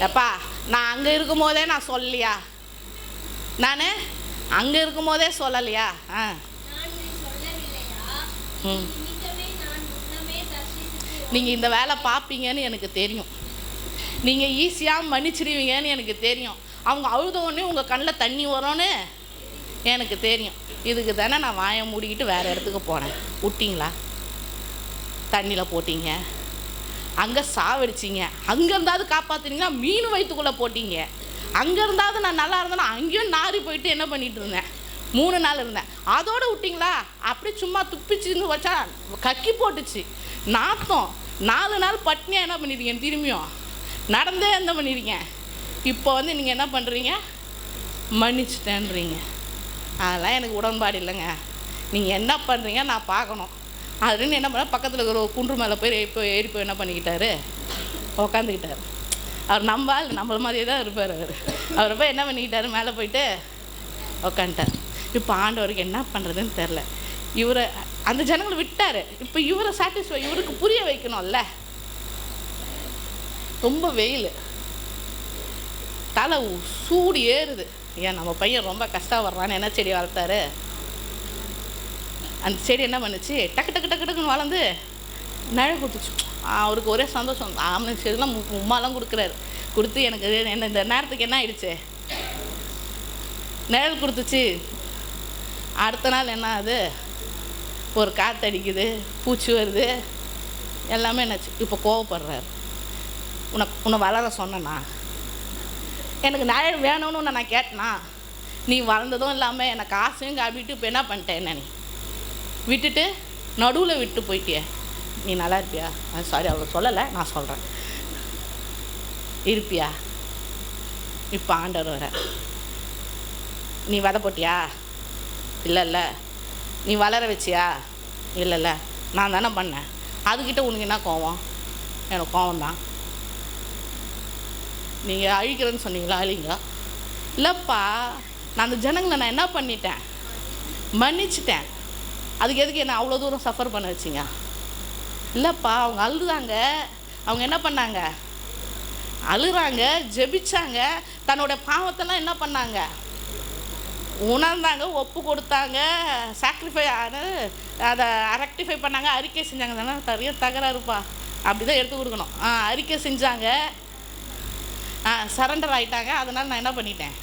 எப்பா நான் அங்கே இருக்கும் போதே நான் சொல்லலையா? நான் அங்கே இருக்கும் போதே சொல்லலையா? ஆ. ம். நீங்கள் இந்த வேலை பார்ப்பீங்கன்னு எனக்கு தெரியும். நீங்கள் ஈஸியாக மன்னிச்சிடுவீங்கன்னு எனக்கு தெரியும். அவங்க அழுத உடனே உங்கள் கண்ணில் தண்ணி வரும்னு எனக்கு தெரியும். இதுக்கு தானே நான் வாயை மூடிக்கிட்டு வேறு இடத்துக்கு போனேன். விட்டிங்களா தண்ணியில் போட்டிங்க. அங்கே சாவடிச்சிங்க. அங்கே இருந்தாவது காப்பாற்றுனீங்கன்னா மீன் வயிற்றுக்குள்ளே போட்டிங்க. அங்கே இருந்தாவது நான் நல்லா இருந்தேன்னா அங்கேயும் நாரி போயிட்டு என்ன பண்ணிகிட்டு இருந்தேன்? மூணு நாள் இருந்தேன். அதோடு விட்டிங்களா? அப்படி சும்மா துப்பிச்சுன்னு வச்சா கக்கி போட்டுச்சு. நாத்தம். நாலு நாள் பட்னியாக என்ன பண்ணிருக்கீங்க திரும்பியும்? நடந்தே என்ன பண்ணியிருக்கேன் இப்போ வந்து நீங்கள் என்ன பண்ணுறீங்க மன்னிச்சிட்டேன்றீங்க. அதெல்லாம் எனக்கு உடன்பாடு இல்லைங்க. நீங்கள் என்ன பண்ணுறீங்க நான் பார்க்கணும். அதுன்னு என்ன பண்ணால் பக்கத்தில் இருக்கிற ஒரு குன்று மேலே போய் போய் ஏறி போய் என்ன பண்ணிக்கிட்டாரு? உக்காந்துக்கிட்டார். அவர் நம்ம ஆள் நம்மள மாதிரியே தான் இருப்பார் அவர். அவர் போய் என்ன பண்ணிக்கிட்டாரு? மேலே போயிட்டு உக்காந்துட்டார். இப்போ ஆண்டவருக்கு என்ன பண்ணுறதுன்னு தெரில இவரை அந்த ஜனங்களை விட்டார். இப்போ இவரை சாட்டிஸ்ஃபை இவருக்கு புரிய வைக்கணும்ல. ரொம்ப வெயில். தலை சூடு ஏறுது. ஏன் நம்ம பையன் ரொம்ப கஷ்டப்படுறான்னு என்ன செடி வளர்த்தாரு? அந்த செடி என்ன பண்ணுச்சு? டக்கு டக்கு டக்கு டக்குன்னு வளர்ந்து நிழல் கொடுத்துச்சு அவருக்கு ஒரே சந்தோஷம். ஆம்பளை செடிலாம் உமாலாம் கொடுக்குறாரு. கொடுத்து எனக்கு என்ன இந்த நேரத்துக்கு என்ன ஆயிடுச்சு? நிழல் கொடுத்துச்சு. அடுத்த நாள் என்ன ஆகுது? ஒரு காற்று அடிக்குது பூச்சி வருது. எல்லாமே என்னாச்சு. இப்போ கோவப்படுறாரு. உனக்கு உன்னை வளர சொன்னேனா? எனக்கு நிழல் வேணும்னு உன்னை நான் கேட்டேனா? நீ வளர்ந்ததும் இல்லாமல் எனக்கு ஆசையும் காப்பிட்டு இப்போ என்ன பண்ணிட்டேன் என்ன நீ? விட்டுட்டு நடுவில் விட்டு போயிட்டியே. நீ நல்லா இருப்பியா? சாரி அவ்வளோ சொல்லலை நான் சொல்கிறேன் இருப்பியா? இப்போ ஆண்டவர் வர. நீ விதை போட்டியா? இல்லை இல்லை. நீ வளர வச்சியா? இல்லைல்ல நான் தானே பண்ணேன். அதுக்கிட்ட உனக்கு என்ன கோவம்? எனக்கு கோவம் தான் நீங்கள் அழிக்கிறேன்னு சொன்னீங்களா? அழிங்க. இல்லைப்பா நான் அந்த ஜனங்களை நான் என்ன பண்ணிட்டேன்? மன்னிச்சிட்டேன். அதுக்கு எதுக்கு என்ன அவ்வளோ தூரம் சஃபர் பண்ண வச்சிங்க? இல்லைப்பா அவங்க அழுதாங்க. அவங்க என்ன பண்ணாங்க? அழுகிறாங்க ஜெபிச்சாங்க. தன்னோட பாவத்தெல்லாம் என்ன பண்ணாங்க? உணர்ந்தாங்க ஒப்பு கொடுத்தாங்க. சாக்ரிஃபை அதை ரெக்டிஃபை பண்ணாங்க அறிக்கை செஞ்சாங்க. தானே நிறைய தகராறுப்பா. அப்படி தான் எடுத்து கொடுக்கணும். ஆ அறிக்கை செஞ்சாங்க. ஆ சரண்டர் ஆகிட்டாங்க அதனால் நான் என்ன பண்ணிட்டேன்?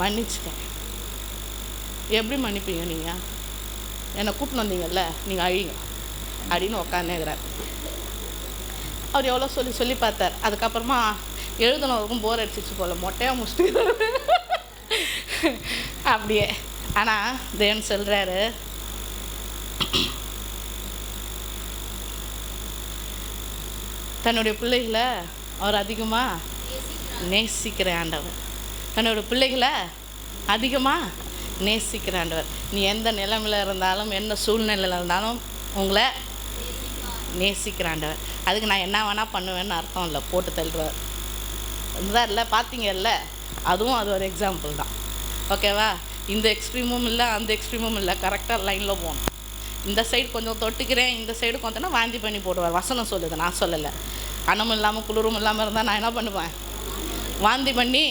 மன்னிச்சிட்டேன். எப்படி மன்னிப்பீங்க நீங்கள் என்னை கூட்டின்னு வந்தீங்கல்ல நீங்கள் அழிங்க அப்படின்னு உக்காந்துங்கிறார் அவர் எவ்வளோ சொல்லி சொல்லி பார்த்தார். அதுக்கப்புறமா எழுதுனவருக்கும் போர் அடிச்சிச்சு போல் மொட்டையாக முடிச்சுட்டு அப்படியே. ஆனால் தேவன் சொல்கிறாரு தன்னுடைய பிள்ளைகளை அவர் அதிகமாக நேசிக்கிற ஆண்டவர். தன்னோட பிள்ளைகளை அதிகமாக நேசிக்கிற ஆண்டவர். நீ எந்த நிலைமையில் இருந்தாலும் என்ன சூழ்நிலையில் இருந்தாலும் உங்களை நேசிக்கிற ஆண்டவர். அதுக்கு நான் என்ன வேணால் பண்ணுவேன்னு அர்த்தம் இல்லை போட்டு தள்ளுவார். இதுதான் இல்லை பார்த்தீங்கல்ல அதுவும் அது ஒரு எக்ஸாம்பிள் தான். ஓகேவா இந்த எக்ஸ்ட்ரீமும் இல்லை அந்த எக்ஸ்ட்ரீமும் இல்லை கரெக்டாக லைனில் போகணும். இந்த சைடு கொஞ்சம் தொட்டுக்கிறேன் இந்த சைடு கொஞ்சம்னா வாந்தி பண்ணி போடுவார். வசனம் சொல்லுது நான் சொல்லலை. கனமும் இல்லாமல் குளிரும் இல்லாமல் இருந்தால் நான் என்ன பண்ணுவேன்? வாந்தி பண்ணி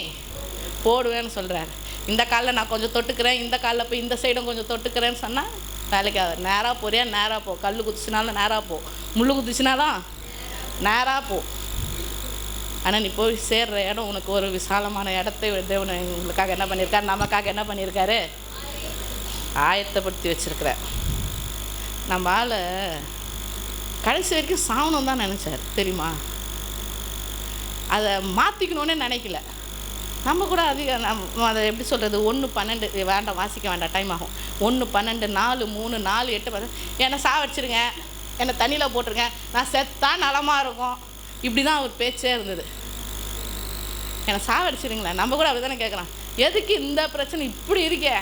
போடுவேன்னு சொல்கிறார் இந்த காலில் நான் கொஞ்சம் தொட்டுக்கிறேன் இந்த காலில் போய் இந்த சைடும் கொஞ்சம் தொட்டுக்கிறேன்னு சொன்னால் வேலைக்கு ஆகாது. நேராக போறியா? நேராக போ. கல் குதிச்சினாலும் நேராக போ. முள் குதிச்சினாலும் நேராக போ. ஆனால் நீ போய் சேர்ற இடம் உனக்கு ஒரு விசாலமான இடத்தை தேவன் உங்களுக்காக என்ன பண்ணியிருக்காரு நமக்காக என்ன பண்ணியிருக்காரு ஆயத்தப்படுத்தி வச்சுருக்கிற நம்ம ஆளை கடைசி வரைக்கும் சாவணும் தான் நினச்சார். தெரியுமா? அதை மாற்றிக்கணுன்னே நினைக்கல. நம்ம கூட அதிக நம்ம அதை எப்படி சொல்கிறது ஒன்று பன்னெண்டு வேண்டாம் வாசிக்க வேண்டாம் டைம் ஆகும். ஒன்று பன்னெண்டு நாலு மூணு நாலு எட்டு பத்து என்னை சாவடிச்சிருங்க. என்னை தண்ணியில் போட்டிருங்க. நான் செத்தா நலமாக இருக்கும். இப்படி தான் அவர் பேச்சே இருந்தது. என்னை சாவடிச்சிருங்களேன். நம்ம கூட அப்படி தானே கேட்குறோம் எதுக்கு இந்த பிரச்சனை இப்படி இருக்கே?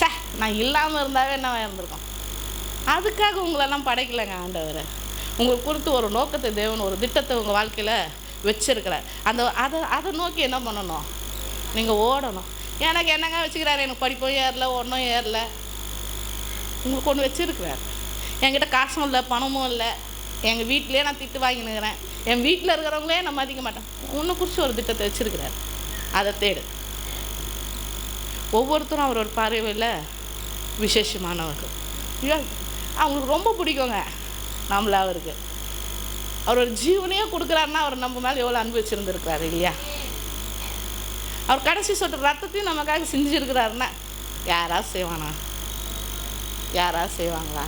சே நான் இல்லாமல் இருந்தாவே என்ன இருந்திருக்கோம்? அதுக்காக உங்களெல்லாம் படைக்கலைங்க ஆண்டவர். உங்களுக்கு குறித்து ஒரு நோக்கத்தை தேவன் ஒரு திட்டத்தை உங்கள் வாழ்க்கையில் வச்சிருக்கிறார் அந்த அதை அதை நோக்கி என்ன பண்ணணும்? நீங்கள் ஓடணும். எனக்கு என்னங்க வச்சுக்கிறாரு? எனக்கு படிப்பும் ஏறல ஒன்றும் ஏறல. உங்களுக்கு ஒன்று வச்சுருக்கிறாரு. என்கிட்ட காசும் இல்லை பணமும் இல்லை. எங்கள் வீட்டிலே நான் திட்டு வாங்கினுக்கிறேன். என் வீட்டில் இருக்கிறவங்களே நான் மதிக்க மாட்டேன் ஒன்று குறித்து ஒரு திட்டத்தை வச்சுருக்கிறாரு. அதை தேடு. ஒவ்வொருத்தரும் அவரோட பார்வையில் விசேஷமானவர்கள். ஐயோ, அவங்களுக்கு ரொம்ப பிடிக்குங்க நம்மள அவருக்கு. அவர் ஒரு ஜீவனையே கொடுக்குறாருன்னா அவர் நம்ம மேலே எவ்வளோ அன்பு வச்சுருந்துருக்கிறாரு இல்லையா? அவர் கடைசி சொட்டு ரத்தத்தையும் நமக்காக செஞ்சுருக்கிறாருன்னா யாராவது செய்வானா? யாராவது செய்வாங்களா?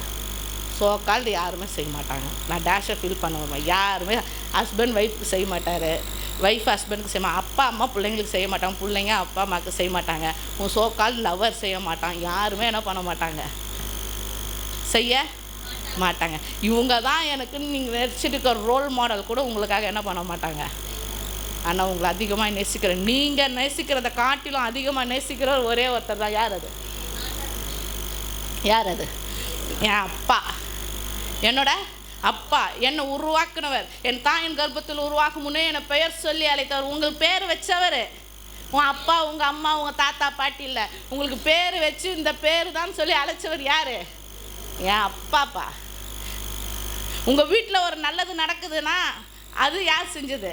ஸோ கால்டு யாருமே செய்ய மாட்டாங்க. நான் டேஷை ஃபீல் பண்ணுவேன் யாருமே ஹஸ்பண்ட் ஒய்ஃப்க்கு செய்ய மாட்டார். ஒய்ஃப் ஹஸ்பண்டுக்கு செய்ய அப்பா அம்மா பிள்ளைங்களுக்கு செய்ய மாட்டாங்க. பிள்ளைங்க அப்பா அம்மாவுக்கு செய்ய மாட்டாங்க. உன் ஸோ கால் லவர் செய்ய மாட்டான். யாருமே என்ன பண்ண மாட்டாங்க? செய்ய மாட்டாங்க. இவங்க தான் எனக்குன்னு நீங்கள் நினச்சிட்டு இருக்கிற ரோல் மாடல் கூட உங்களுக்காக என்ன பண்ண மாட்டாங்க? ஆனால் உங்களை அதிகமாக நேசிக்கிறேன். நீங்கள் நேசிக்கிறத காட்டிலும் அதிகமாக நேசிக்கிறவர் ஒரே ஒருத்தர் தான். யார் அது? யார் அது? என் அப்பா. என்னோட அப்பா. என்னை உருவாக்குனவர். என் தாயின் கர்ப்பத்தில் உருவாக்கும் முன்னே என்னை பெயர் சொல்லி அழைத்தவர். உங்களுக்கு பேர் வச்சவர். உன் அப்பா உங்கள் அம்மா உங்கள் தாத்தா பாட்டி இல்லை. உங்களுக்கு பேர் வச்சு இந்த பேர் தான் சொல்லி அழைச்சவர் யார்? என் அப்பாப்பா. உங்கள் வீட்டில் ஒரு நல்லது நடக்குதுன்னா அது யார் செஞ்சது?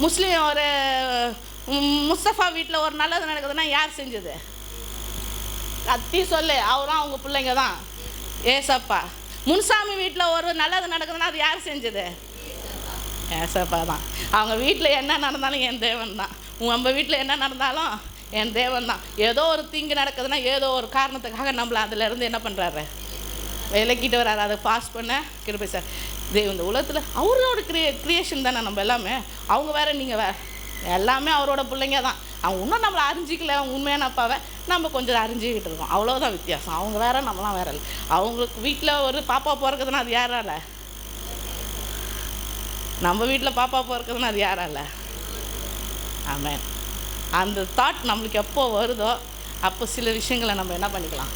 முஸ்லீம் ஒரு முஸ்தஃபா வீட்டில் ஒரு நல்லது நடக்குதுன்னா யார் செஞ்சது? கத்தி சொல்லு அவரும் அவங்க பிள்ளைங்க தான். ஏசப்பா. முன்சாமி வீட்டில் ஒரு நல்லது நடக்குதுன்னா அது யார் செஞ்சது? ஏசப்பா தான். அவங்க வீட்டில் என்ன நடந்தாலும் என் தேவன் தான். நம்ம வீட்டில் என்ன நடந்தாலும் என் தேவன் தான். ஏதோ ஒரு தீங்கு நடக்குதுன்னா ஏதோ ஒரு காரணத்துக்காக நம்மளை அதுலேருந்து என்ன பண்ணுறாரு விலக்கிட்டு வராரு அதை பாஸ் பண்ண கிருபை சார். இது இந்த உலகத்தில் அவரோட கிரியே கிரியேஷன் தானே நம்ம எல்லாமே. அவங்க வேற நீங்கள் வேறு. எல்லாமே அவரோட பிள்ளைங்க தான். அவங்க இன்னும் நம்மளை அறிஞ்சிக்கல அவங்க உண்மையான அப்பாவை நம்ம கொஞ்சம் அறிஞ்சிக்கிட்டு இருக்கோம். அவ்வளோதான் வித்தியாசம். அவங்க வேற நம்மளாம் வேற இல்லை. அவங்களுக்கு வீட்டில் ஒரு பாப்பா பிறக்குதுன்னா அது யாரால நம்ம வீட்டில் பாப்பா பிறக்குதுன்னா அது யாரால ஆமாம் அந்த தாட் நம்மளுக்கு எப்போ வருதோ அப்போ சில விஷயங்களை நம்ம என்ன பண்ணிக்கலாம்?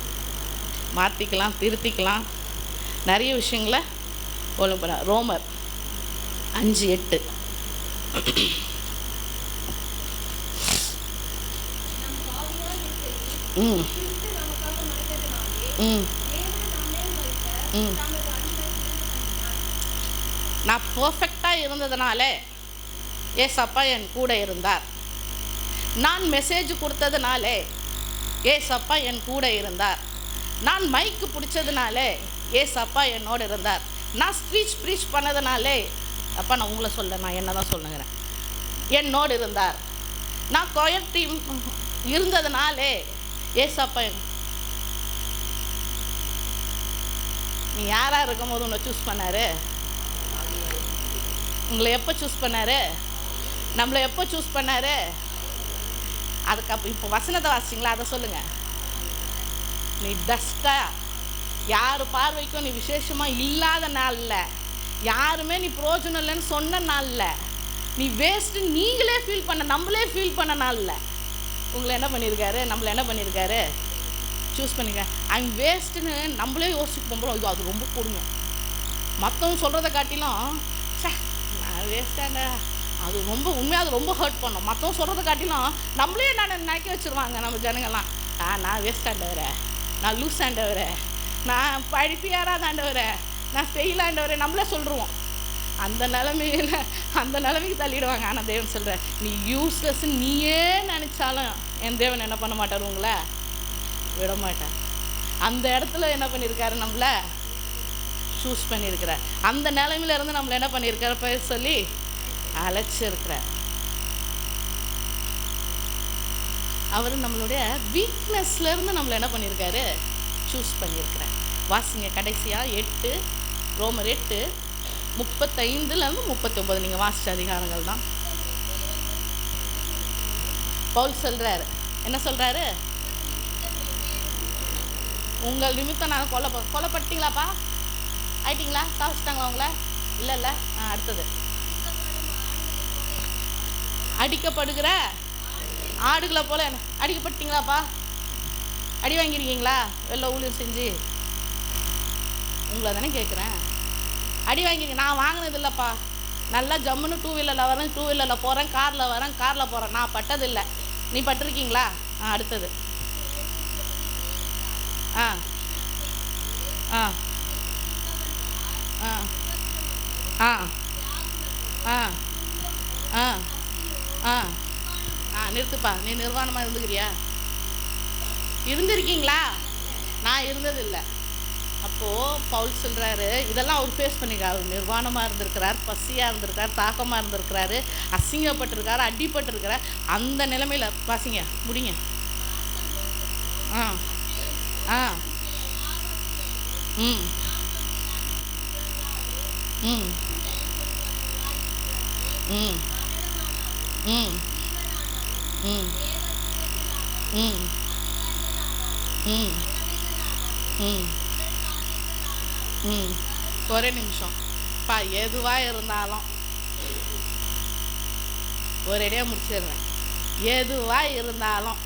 மாற்றிக்கலாம் திருத்திக்கலாம். நிறைய விஷயங்களை ஒழுங்கு ரோமர் அஞ்சு எட்டு. ம். ம். ம். நான் பர்ஃபெக்டாக இருந்ததுனால ஏசப்பா என் கூட இருந்தார். நான் மெசேஜ் கொடுத்ததுனாலே ஏசப்பா என் கூட இருந்தார். நான் மைக்கு பிடிச்சதுனாலே ஏசப்பா என்னோட இருந்தார். நான் ஸ்பீச் ப்ரீச் பண்ணதுனாலே அப்பா நான் உங்களை சொல்ல நான் என்ன தான் சொல்லுங்கிறேன். என்னோடு இருந்தார். நான் கோயர் டீம் இருந்ததுனாலே ஏசாப்பா நீ யாராக இருக்கும்போது உன்னை சூஸ் பண்ணார்? உங்களை எப்போ சூஸ் பண்ணார்? நம்மளை எப்போ சூஸ் பண்ணார்? அதுக்கப்புறம் இப்போ வசனத்தை வாசிங்களா அதை சொல்லுங்கள் நீ டஸ்டா யார் பார்வைக்கும் நீ விசேஷமாக இல்லாத நாளில். யாருமே நீ பிரயோஜனம் இல்லைன்னு சொன்ன நாளில். நீ வேஸ்ட்டு நீங்களே ஃபீல் பண்ண நம்மளே ஃபீல் பண்ண நாளில். உங்களை என்ன பண்ணியிருக்காரு நம்மளை என்ன பண்ணியிருக்காரு சூஸ் பண்ணிக்க ஐம் வேஸ்ட்டுன்னு நம்மளே யோசிச்சு போகிறோம் இது அது ரொம்ப கொடுமை. மற்றவங்க சொல்கிறத காட்டிலும் ச்சே நான் வேஸ்டாங்க அது ரொம்ப உண்மையாக அது ரொம்ப ஹர்ட் பண்ணும். மற்றவங்க சொல்கிறத காட்டிலும் நம்மளே நான் நினைக்க வச்சுருவாங்க நம்ம ஜனங்கள்லாம். ஆ நான் வேஸ்ட் ஆண்டவரே. நான் லூஸ் ஆண்டவரே. நான் படிப்பியாராக ஆண்டவரே நான் ஃபெயில் நம்மளே சொல்லிடுவோம் அந்த நிலமையில அந்த நிலைமைக்கு தள்ளிடுவாங்க. ஆனால் தேவன் சொல்கிற நீ யூஸ்லெஸ் நீயே நினச்சாலும் என் தேவன் என்ன பண்ண மாட்டார் உங்களை? விட மாட்டார். அந்த இடத்துல என்ன பண்ணியிருக்காரு நம்மளை? சூஸ் பண்ணியிருக்கிறார் அந்த நிலைமையில இருந்து நம்மளை என்ன பண்ணியிருக்காரு பேர் சொல்லி அழைச்சிருக்கிறார். அவர் நம்மளுடைய வீக்னஸ்லேருந்து நம்மளை என்ன பண்ணியிருக்காரு சூஸ் பண்ணியிருக்கிறார் வாசிங்க. கடைசியாக எட்டு ரோமர் எட்டு முப்பத்தைந்துலேருந்து முப்பத்தி ஒம்பது நீங்கள் வாசிச்ச அதிகாரங்கள் தான். பவுல் சொல்கிறாரு என்ன சொல்கிறாரு உங்கள் நிமித்தம் நான் கொலை கொலைப்பட்டீங்களாப்பா ஆயிட்டீங்களா? சாப்பிட்டாங்களா உங்களை? இல்லை இல்லை. ஆ அடுத்தது. அடிக்கப்படுகிற ஆடுகளை போல என்ன- அடிக்கப்பட்டீங்களாப்பா? அடி வாங்கியிருக்கீங்களா? வெளில ஊழியர் செஞ்சு. உங்களை தானே கேட்குறேன். அடி வாங்கிக்க நான் வாங்கினது இல்லைப்பா. நல்லா ஜம்முன்னு டூ வீலரில் வரேன் டூ வீலரில் போகிறேன் காரில் வரேன் காரில் போகிறேன் நான் பட்டதில்லை நீ பட்டிருக்கீங்களா? ஆ அடுத்தது. ஆ. ஆ. ஆ. ஆ. ஆ. ஆ. ஆ. ஆ ஆ நிறுத்துப்பா. நீ நிர்வாணமாக இருந்துக்கிறியா? இருந்திருக்கீங்களா? நான் இருந்ததில்லை அப்போது பவுல் சொல்கிறாரு இதெல்லாம் அவர் ஃபேஸ் பண்ணிருக்காரு அவர் நிர்வாணமாக இருந்திருக்கிறார் பசியாக இருந்திருக்கார் தாக்கமாக இருந்திருக்கிறாரு அசிங்கப்பட்டிருக்காரு அடிபட்டிருக்கிறார். அந்த நிலைமையில் பாசிங்க முடிங்க. ஆ ஆ. ம். ம். ம். ம். ம். ம். ம். ம். ம். ஒரே நிமிஷம். பா எதுவாக இருந்தாலும் ஒரேடியாக முடிச்சிடுறேன். எதுவாக இருந்தாலும்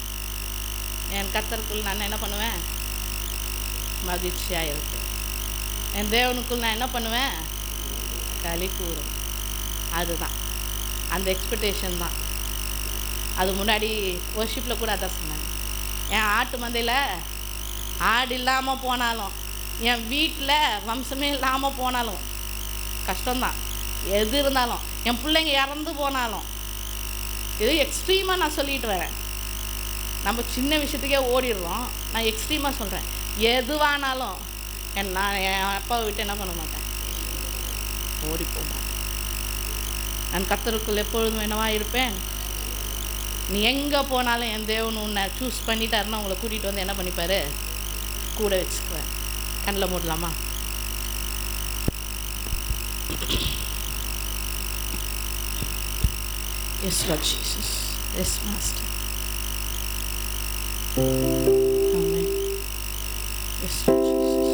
என் கத்தருக்குள் நான் என்ன பண்ணுவேன்? மகிழ்ச்சியாக இருப்பேன். என் தேவனுக்குள் நான் என்ன பண்ணுவேன்? களி கூறும் அதுதான். அந்த எக்ஸ்பெக்டேஷன் தான். அது முன்னாடி ஒர்ஷிப்பில் கூட அதான் சொன்னாங்க என் ஆட்டு மந்தையில் ஆடு இல்லாமல் போனாலும் என் வீட்டில் வம்சமே இல்லாமல் போனாலும் கஷ்டம்தான். எது இருந்தாலும். என் பிள்ளைங்க இறந்து போனாலும். இது எக்ஸ்ட்ரீமாக நான் சொல்லிட்டு வரேன். நம்ம சின்ன விஷயத்துக்கே ஓடிடுறோம். நான் எக்ஸ்ட்ரீமாக சொல்கிறேன் எதுவானாலும் என் நான் என் அப்பாவை விட்டு என்ன பண்ண மாட்டேன்? ஓடி போக மாட்டேன் நான் கத்தருக்குள் எப்பொழுதும் என்னவா இருப்பேன்? நீ எங்கே போனாலும் என் தேவன் உன்னை சூஸ் பண்ணிட்டாருன்னா உங்களை கூட்டிகிட்டு வந்து என்ன பண்ணிப்பார்? கூட வச்சுக்குவேன். கண்ணில் மூடலாமா yes Lord Jesus yes master amen yes Lord Jesus